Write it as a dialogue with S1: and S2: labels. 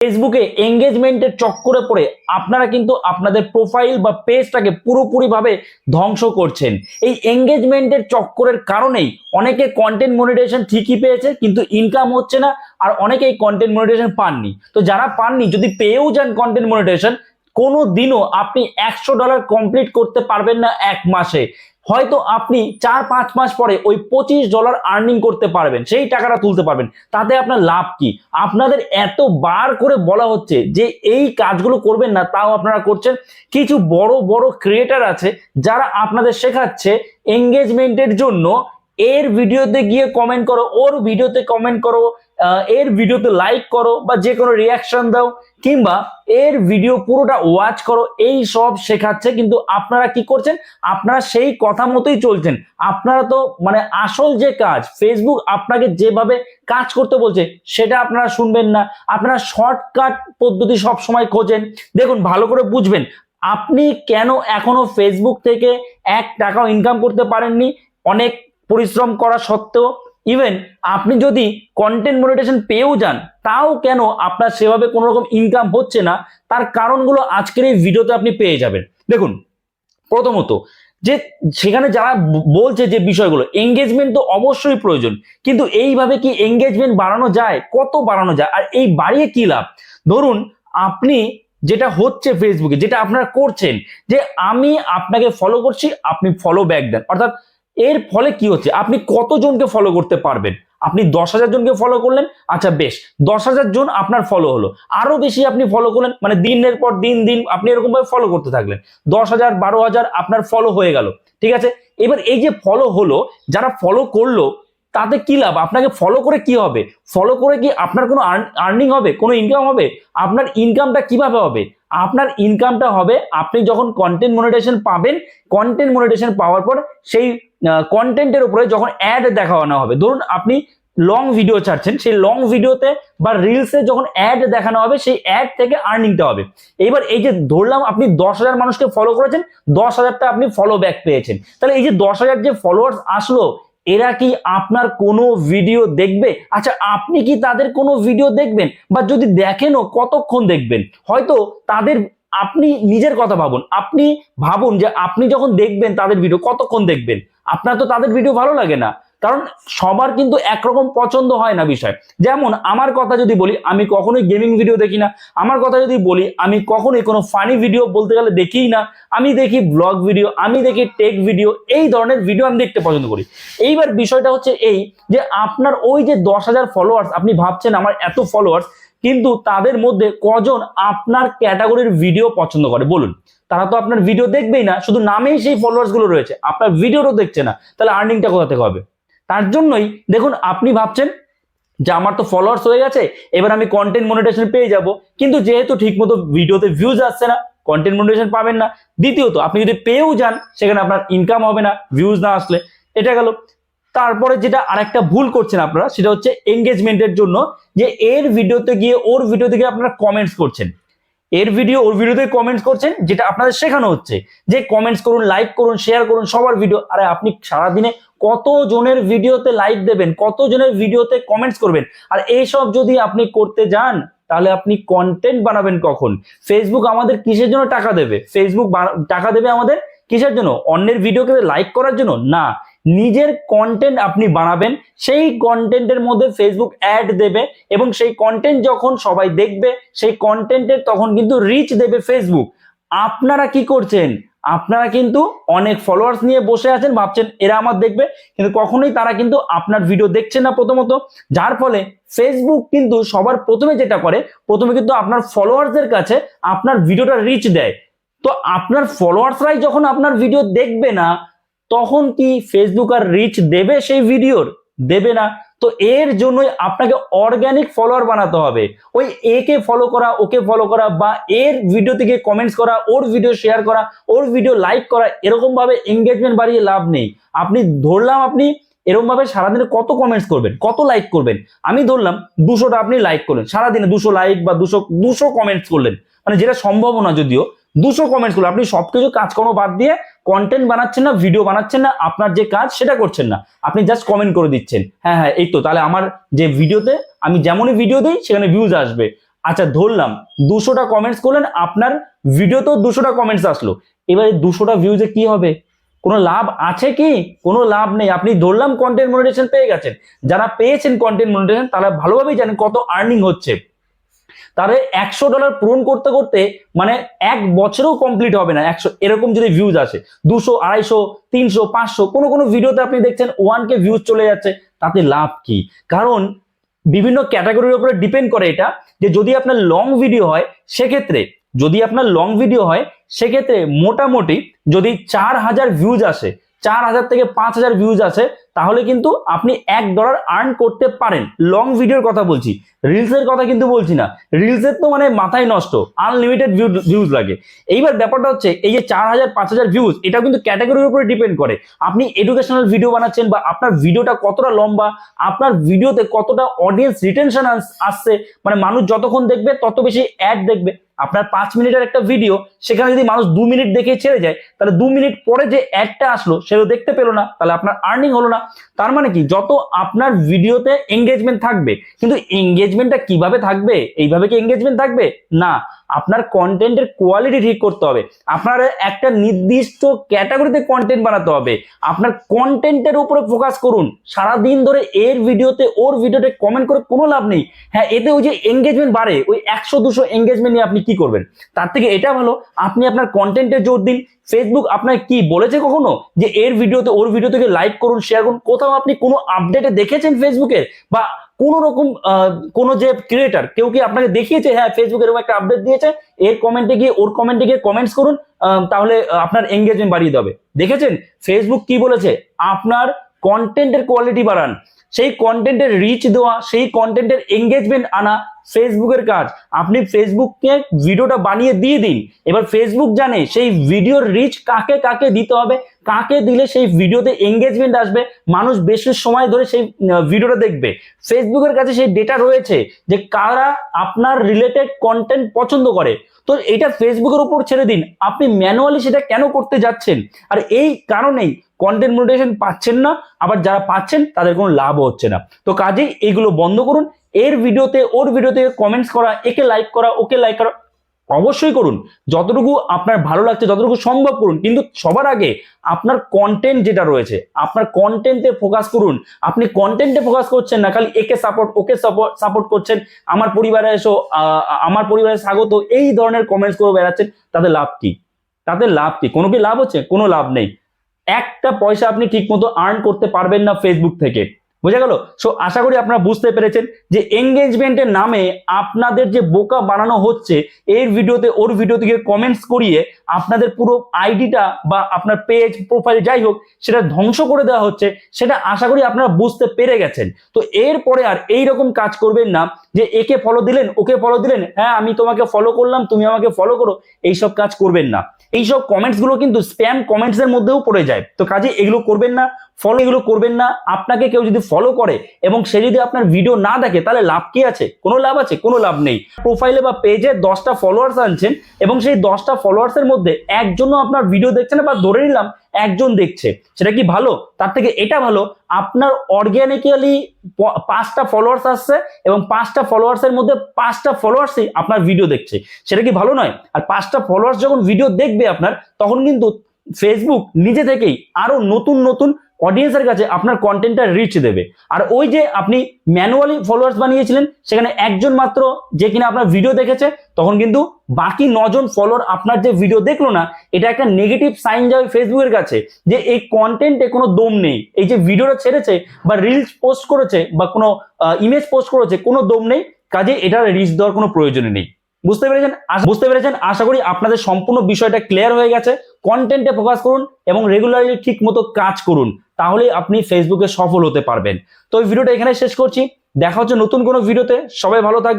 S1: ফেসবুকে এঙ্গেজমেন্টের চক্করে পড়ে আপনারা কিন্তু আপনাদের প্রোফাইল বা পেজটাকে পুরোপুরিভাবে ধ্বংস করছেন। এই এঙ্গেজমেন্টের চক্করের কারণেই অনেকে কন্টেন্ট মনিটাইজেশন ঠিকই পেয়েছে, কিন্তু ইনকাম হচ্ছে না, আর অনেকে এই কন্টেন্ট মনিটাইজেশন পাননি। তো যারা পাননি, যদি পেয়েও যান কন্টেন্ট মনিটাইজেশন কোনো দিনও আপনি একশো ডলার কমপ্লিট করতে পারবেন না এক মাসে। হয়তো আপনি চার, পাঁচ মাস পরে ওই পঁচিশ ডলার আর্নিং করতে পারবেন, সেই টাকাটা তুলতে পারবেন। তাতে আপনার লাভ কি? আপনাদের এত বার করে বলা হচ্ছে যে এই কাজগুলো করবেন না, তাও আপনারা করছেন। কিছু বড় বড় ক্রিয়েটার আছে যারা আপনাদের শেখাচ্ছে এঙ্গেজমেন্টের জন্য। এর ভিডিওতে গিয়ে কমেন্ট করো, ওর ভিডিওতে কমেন্ট করো এর ভিডিওতে লাইক করো বা যে কোনো রিয়াকশন দাও। কিংবা এর ভিডিও পুরোটা ওয়াচ করো, এই সব শেখাচ্ছে, কিন্তু আপনারা কি করছেন? আপনারা সেই কথা মতোই চলছেন। আপনারা তো মানে আসল যে কাজ ফেসবুক আপনাকে যেভাবে কাজ করতে বলছে, সেটা আপনারা শুনবেন না। আপনারা শর্টকাট পদ্ধতি সব সময় খোঁজেন। দেখুন, ভালো করে বুঝবেন, আপনি কেন এখনও ফেসবুক থেকে এক টাকাও ইনকাম করতে পারেননি? অনেক পরিশ্রম করা সত্ত্বেও ইভেন আপনি যদি কন্টেন্ট মনিটেশন পেয়েও যান, তাও কেন আপনার সেভাবে কোনো রকম ইনকাম হচ্ছে না? তার কারণগুলো আজকের এই ভিডিওতে আপনি পেয়ে যাবেন। দেখুন, প্রথমত যে সেখানে যারা বলছে যে বিষয়গুলো এঙ্গেজমেন্ট তো অবশ্যই প্রয়োজন, কিন্তু এইভাবে কি এঙ্গেজমেন্ট বাড়ানো যায়? কত বাড়ানো যায়? আর এই বাড়িয়ে কি লাভ? ধরুন, আপনি যেটা হচ্ছে ফেসবুকে যেটা আপনারা করছেন, যে আমি আপনাকে ফলো করছি, আপনি ফলো ব্যাক দেন। অর্থাৎ এর ফলে কি হচ্ছে? আপনি কতজনকে ফলো করতে পারবেন? আপনি দশ হাজার জনকে ফলো করলেন? আচ্ছা বেশ। দশ হাজার জন আপনার ফলো হলো। আরও বেশি আপনি ফলো করলেন মানে দিনের পর দিন দিন আপনি এরকম ভাবে ফলো করতে থাকলেন। দশ হাজার, বারো হাজার আপনার ফলো হয়ে গেল। ঠিক আছে? এবার এই যে ফলো হলো, যারা ফলো করল, তাতে কি লাভ? আপনাকে ফলো করে কি হবে? ফলো করে কি আপনার কোনো আর্নিং হবে? কোনো ইনকাম হবে? আপনার ইনকামটা কীভাবে হবে? আপনার ইনকামটা হবে, আপনি যখন কন্টেন্ট মনিটাইজেশন পাবেন কন্টেন্ট মনিটাইজেশন পাওয়ার পর সেই কন্টেন্টের উপরে যখন অ্যাড দেখানো হবে, ধরুন আপনি লং ভিডিও ছাড়ছেন, সেই লং ভিডিওতে বা রিলসে যখন অ্যাড দেখানো হবে, সেই অ্যাড থেকে আর্নিংটা হবে। এইবার এই যে ধরলাম আপনি দশ হাজার মানুষকে ফলো করেছেন, দশ হাজারটা আপনি ফলো ব্যাক পেয়েছেন। তাহলে এই যে দশ হাজার যে ফলোয়ার্স আসলো এরা কি আপনার কোনো ভিডিও দেখবে? আচ্ছা আপনি কি তাদের কোনো ভিডিও দেখবেন? বা যদি দেখেনও, কতক্ষণ দেখবেন? হয়তো তাদের, আপনি নিজের কথা ভাবুন। আপনি ভাবুন যে আপনি যখন দেখবেন তাদের ভিডিও কতক্ষণ দেখবেন? আপনার তো তাদের ভিডিও ভালো লাগে না। কারণ সবার কিন্তু একরকম পছন্দ হয় না বিষয়। যেমন আমার কথা যদি বলি, আমি কখনোই গেমিং ভিডিও দেখি না। আমার কথা যদি বলি, আমি কখনোই কোনো ফানি ভিডিও বলতে গেলে দেখিই না। আমি দেখি ব্লগ ভিডিও আমি দেখি টেক ভিডিও এই ধরনের ভিডিও আমি দেখতে পছন্দ করি। এইবার বিষয়টা হচ্ছে এই যে আপনার ওই যে দশ হাজার ফলোয়ার্স আপনি ভাবছেন আমার এত ফলোয়ার্স কিন্তু তাদের মধ্যে কজন আপনার ক্যাটাগরির ভিডিও পছন্দ করে? বলুন। তারা তো আপনার ভিডিও দেখবেই না, শুধু নামেই সেই ফলোয়ার্সগুলো রয়েছে। আপনার ভিডিওটাও দেখছে না। তাহলে আর্নিংটা কোথা থেকে হবে? তার জন্যই দেখুন, আপনি ভাবছেন যে আমার তো ফলোয়ার্স হয়ে গেছে, এবার আমি কন্টেন্ট মনিটেশন পেয়ে যাব। কিন্তু যেহেতু ঠিকমতো ভিডিওতে ভিউজ আসছে না কন্টেন্ট মনিটেশন পাবেন না। দ্বিতীয়ত, আপনি যদি পেয়েও যান, সেখানে আপনার ইনকাম হবে না ভিউজ না আসলে। এটা গেল। তারপরে যেটা আরেকটা ভুল করছেন আপনারা, সেটা হচ্ছে এঙ্গেজমেন্টের জন্য যে এর ভিডিওতে গিয়ে, ওর ভিডিওতে গিয়ে আপনারা কমেন্টস করছেন। এর ভিডিও ওর ভিডিওতে কমেন্টস করছেন, যেটা আপনাদের শেখানো হচ্ছে। যে কমেন্টস করুন লাইক করুন শেয়ার করুন, সবার ভিডিও আরে আপনি সারাদিনে কত জনের ভিডিওতে লাইক দেবেন কত জনের ভিডিওতে কমেন্টস করবেন? আর এইসব যদি আপনি করতে যান, তাহলে আপনি কন্টেন্ট বানাবেন কখন? ফেসবুক আমাদের কিসের জন্য টাকা দেবে? ফেসবুক টাকা দেবে আমাদের কিসের জন্য? অন্যের ভিডিওকে লাইক করার জন্য? না নিজের কন্টেন্ট আপনি বানাবেন, সেই কন্টেন্টের মধ্যে ফেসবুক অ্যাড দেবে এবং সেই কন্টেন্ট যখন সবাই দেখবে, সেই কন্টেন্টের তখন কিন্তু রিচ দেবে ফেসবুক আপনারা কি করছেন? আপনারা কিন্তু অনেক ফলোয়ার্স নিয়ে বসে আছেন, ভাবছেন এরা আমার দেখবে, কিন্তু কখনোই তারা কিন্তু আপনার ভিডিও দেখছে না প্রথমত। যার ফলে ফেসবুক কিন্তু সবার প্রথমে যেটা করে, প্রথমে কিন্তু আপনার ফলোয়ার্সদের কাছে আপনার ভিডিওটা রিচ দেয়। তো আপনার ফলোয়ার্সরাই যখন আপনার ভিডিও দেখবে না তখন কি ফেসবুক আর রিচ দেবে সেই ভিডিওর দেবে না। তো এর জন্যই আপনাকে অর্গানিক ফলোয়ার বানাতে হবে। ওই একে ফলো করা ওকে ফলো করা বা এর ভিডিও থেকে কমেন্টস করা, ওর ভিডিও শেয়ার করা, ওর ভিডিও লাইক করা এরকম ভাবে এঙ্গেজমেন্ট বাড়িয়ে লাভ নেই। আপনি ধরলাম আপনি এরকম ভাবে সারাদিনে কত কমেন্টস করবেন, কত লাইক করবেন? আমি ধরলাম দুশোটা আপনি লাইক করলেন। সারাদিনে দুশো লাইক বা দুশো দুশো কমেন্টস করলেন। মানে যেটা সম্ভব না যদিও। দুশো কমেন্টস করলেন আপনি সবকিছু কাজকর্ম বাদ দিয়ে কন্টেন্ট বানাচ্ছেন না ভিডিও বানাচ্ছেন না, আপনার যে কাজ সেটা করছেন না। আপনি জাস্ট কমেন্ট করে দিচ্ছেন। হ্যাঁ হ্যাঁ এই তো, তাহলে আমার যে ভিডিওতে আমি যেমনই ভিডিও দিই, সেখানে ভিউজ আসবে। আচ্ছা ধরলাম, দুশোটা কমেন্টস করলেন, আপনার ভিডিওতেও দুশোটা কমেন্টস আসলো। এবারে দুশোটা ভিউজে কি হবে? কোনো লাভ আছে কি? কোনো লাভ নেই। আপনি ধরলাম কন্টেন্ট মনিটেশন পেয়ে গেছেন। যারা পেয়েছেন কন্টেন্ট মনিটেশন তারা ভালোভাবেই জানেন কত আর্নিং হচ্ছে। তাহলে একশো ডলার পূরণ করতে করতে মানে এক বছরেও কমপ্লিট হবে না। একশো, এরকম যদি ভিউজ আসে, দুশো, আড়াইশো, তিনশো, পাঁচশো, কোনো কোনো ভিডিওতে আপনি দেখছেন ওয়ান কে ভিউজ চলে যাচ্ছে, তাতে লাভ কি? কারণ বিভিন্ন ক্যাটাগরির উপরে ডিপেন্ড করে এটা যে যদি আপনার লং ভিডিও হয়, সেক্ষেত্রে, যদি আপনার লং ভিডিও হয়, সেক্ষেত্রে মোটামুটি যদি চার হাজার ভিউজ আসে চার হাজার থেকে পাঁচ হাজার ভিউজ আছে, তাহলে কিন্তু আপনি এক ডলার আর্ন করতে পারেন। লং ভিডিওর কথা বলছি। রিলসের কথা কিন্তু বলছি না। রিলসের তো মানে মাথায় নষ্ট। আনলিমিটেড ভিউজ লাগে। এইবার ব্যাপারটা হচ্ছে, এই যে চার হাজার, পাঁচ হাজার ভিউজ এটা কিন্তু ক্যাটাগরির উপরে ডিপেন্ড করে। আপনি এডুকেশনাল ভিডিও বানাচ্ছেন বা আপনার ভিডিওটা কতটা লম্বা, আপনার ভিডিওতে কতটা অডিয়েন্স রিটেনশন আসছে মানে মানুষ যতক্ষণ দেখবে, তত বেশি অ্যাড দেখবে। আপনার পাঁচ মিনিটের একটা ভিডিও সেখানে যদি মানুষ দু মিনিট দেখে ছেড়ে যায়, তাহলে দু মিনিট পরে যে অ্যাডটা আসলো সেটা দেখতে পেল না, তাহলে আপনার আর্নিং হলো না। তার মানে কি? যত আপনার ভিডিওতে এঙ্গেজমেন্ট থাকবে, কিন্তু এঙ্গেজমেন্টটা কীভাবে থাকবে? এইভাবে কি এঙ্গেজমেন্ট থাকবে? না। আপনার কন্টেন্টের কোয়ালিটি ঠিক করতে হবে। আপনার একটা নির্দিষ্ট ক্যাটাগরিতে কন্টেন্ট বানাতে হবে। আপনার কন্টেন্টের উপরে ফোকাস করুন। সারা দিন ধরে এর ভিডিওতে, ওর ভিডিওতে কমেন্ট করে কোনো লাভ নেই। হ্যাঁ এতে ওই যে এঙ্গেজমেন্ট বাড়ে, ওই একশো, দুশো এঙ্গেজমেন্ট নিয়ে আপনি কি করবেন? তার থেকে এটা ভালো, আপনি আপনার কন্টেন্টে জোর দিন। ফেসবুক আপনার কি বলেছে কখনো? যে এর ভিডিওতে, ওর ভিডিও থেকে লাইক করুন শেয়ার করুন। কোথাও আপনি কোনো আপডেটে দেখেছেন ফেসবুকে বা কোন রকম কোনো যে ক্রিয়েটার কেউ কি আপনাকে দেখিয়েছে হ্যাঁ ফেসবুক এরকম একটা আপডেট দিয়েছে, এর কমেন্টে গিয়ে, ওর কমেন্টে গিয়ে কমেন্টস করুন তাহলে আপনার এঙ্গেজমেন্ট বাড়িয়ে দেবে। দেখেছেন? ফেসবুক কি বলেছে? আপনার কন্টেন্টের কোয়ালিটি বাড়ান। সেই কন্টেন্টের রিচ দেওয়া, সেই কন্টেন্টের এঙ্গেজমেন্ট আনা ফেসবুকের কাজ। আপনি ফেসবুককে ভিডিওটা বানিয়ে দিয়ে দিন। এবার ফেসবুক জানে সেই ভিডিওর রিচ কাকে কাকে দিতে হবে কাকে দিলে সেই ভিডিওতে এঙ্গেজমেন্ট আসবে? মানুষ বেশি সময় ধরে সেই ভিডিওটা দেখবে। ফেসবুকের কাছে সেই ডেটা রয়েছে যে কারা আপনার রিলেটেড কন্টেন্ট পছন্দ করে। তো এটা ফেসবুকের উপর ছেড়ে দিন। আপনি ম্যানুয়ালি সেটা কেন করতে যাচ্ছেন? আর এই কারণেই কন্টেন্ট মনিটাইজেশন পাচ্ছেন না। আবার যারা পাচ্ছেন, তাদের কোনো লাভও হচ্ছে না। তো কাজেই এইগুলো বন্ধ করুন। এর ভিডিওতে, ওর ভিডিওতে কমেন্টস করা, একে লাইক করা, ওকে লাইক করা অবশ্যই করুন। যতটুকু আপনার ভালো লাগছে, যতটুকু সম্ভব করুন। কিন্তু সবার আগে আপনার কন্টেন্ট যেটা রয়েছে, আপনার কন্টেন্টে ফোকাস করুন। আপনি কন্টেন্টে ফোকাস করছেন না, খালি একে সাপোর্ট ওকে সাপোর্ট সাপোর্ট করছেন। আমার পরিবারে এসো আমার পরিবারে স্বাগত। এই ধরনের কমেন্টস করে বেড়াচ্ছেন, তাতে লাভ কি? তাতে লাভ কি? কোনো কি লাভ হচ্ছে? কোনো লাভ নেই। একটা পয়সা আপনি ঠিকমতো আর্ন করতে পারবেন না ফেসবুক থেকে। বোঝা গেল? সো আশা করি আপনারা বুঝতে পেরেছেন যে এঙ্গেজমেন্টের নামে আপনাদের যে বোকা বানানো হচ্ছে, এর ভিডিওতে, ওর ভিডিও থেকে কমেন্টস করিয়ে আপনাদের পুরো আইডিটা বা আপনার পেজ প্রোফাইল যাই হোক, সেটা ধ্বংস করে দেওয়া হচ্ছে, সেটা আশা করি আপনারা বুঝতে পেরে গেছেন। তো এরপরে আর এই রকম কাজ করবেন না যে একে ফলো দিলেন, ওকে ফলো দিলেন হ্যাঁ আমি তোমাকে ফলো করলাম, তুমি আমাকে ফলো করো, এইসব কাজ করবেন না। এইসব কমেন্টসগুলো কিন্তু স্প্যাম কমেন্টস এর মধ্যেও পড়ে যায়। তো কাজে এগুলো করবেন না ফলো এগুলো করবেন না। আপনাকে কেউ যদি ফলো করে এবং সে যদি আপনার ভিডিও না দেখে, তাহলে লাভ কি আছে? কোনো লাভ আছে? কোনো লাভ নেই। প্রোফাইলে বা পেজে দশটা ফলোয়ার্স আনছেন এবং সেই দশটা ফলোয়ার্স এর মধ্যে একজনও আপনার ভিডিও দেখছে না বা ধরে নিলাম একজন দেখছে। সেটা কি ভালো? তার থেকে এটা ভালো, আপনার অর্গ্যানিক্যালি পাঁচটা ফলোয়ার্স আসছে এবং পাঁচটা ফলোয়ার্স এর মধ্যে পাঁচটা ফলোয়ার্সই আপনার ভিডিও দেখছে। সেটা কি ভালো নয়? আর পাঁচটা ফলোয়ার্স যখন ভিডিও দেখবে আপনার, তখন কিন্তু ফেসবুক নিজে থেকেই আরও নতুন নতুন অডিয়েন্সের কাছে আপনার কন্টেন্টটা রিচ দেবে। আর ওই যে আপনি ম্যানুয়ালি ফলোয়ার্স বানিয়েছিলেন, সেখানে একজন মাত্র যে কিনা আপনার ভিডিও দেখেছে, তখন কিন্তু বাকি নজন ফলোয়ার আপনার যে ভিডিও দেখল না, এটা একটা নেগেটিভ সাইন যাবে ফেসবুকের কাছে যে এই কন্টেন্টে কোনো দম নেই। এই যে ভিডিওটা ছেড়েছে বা রিলস পোস্ট করেছে বা কোনো ইমেজ পোস্ট করেছে, কোনো দম নেই। কাজে এটার রিচ দেওয়ার কোনো প্রয়োজন নেই। বুঝতে পেরেছেন? বুঝতে পেরেছেন? আশা করি আপনাদের সম্পূর্ণ বিষয়টা ক্লিয়ার হয়ে গেছে। কন্টেন্টে ফোকাস করুন এবং রেগুলারলি ঠিক মতো কাজ করুন। তাহলে আপনি ফেসবুকে সফল হতে পারবেন। তো এই ভিডিওটা এখানে শেষ করছি। দেখা হচ্ছে নতুন কোনো ভিডিওতে। সবাই ভালো থাকবেন।